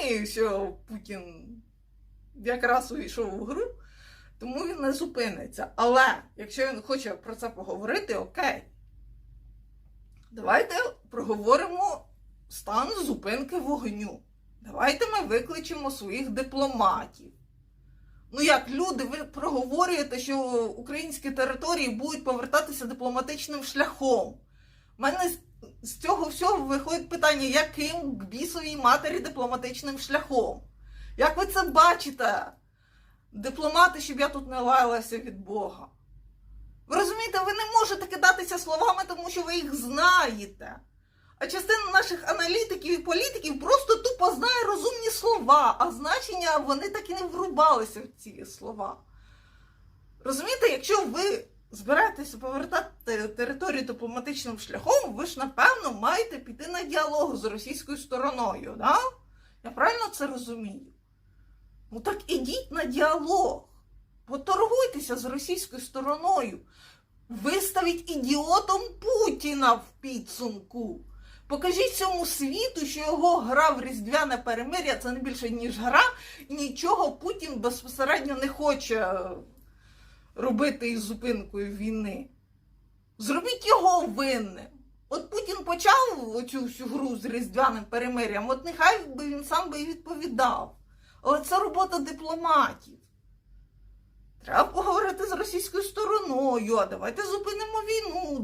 розумію, що Путін якраз увійшов у гру, тому він не зупиниться. Але якщо він хоче про це поговорити, окей. Давайте проговоримо стан зупинки вогню. Давайте ми викличемо своїх дипломатів. Ну як люди, ви проговорюєте, що українські території будуть повертатися дипломатичним шляхом. У мене з цього всього виходить питання, яким к бісовій матері дипломатичним шляхом? Як ви це бачите? Дипломати, щоб я тут не лаялася від Бога. Ви розумієте, ви не можете кидатися словами, тому що ви їх знаєте. А частина наших аналітиків і політиків просто тупо знає розумні слова, а значення вони так і не врубалися в ці слова. Розумієте, якщо ви збираєтеся повертати територію дипломатичним шляхом, ви ж напевно маєте піти на діалог з російською стороною, да? Я правильно це розумію? Ну так ідіть на діалог. Поторгуйтеся з російською стороною. Виставіть ідіотом Путіна в підсумку. Покажіть цьому світу, що його гра в різдвяне перемир'я це не більше, ніж гра, і нічого Путін безпосередньо не хоче робити із зупинкою війни. Зробіть його винним. От Путін почав оцю всю гру з різдвяним перемир'ям, от нехай би він сам би і відповідав. Але це робота дипломатів. Треба поговорити з російською стороною, а давайте зупинимо війну.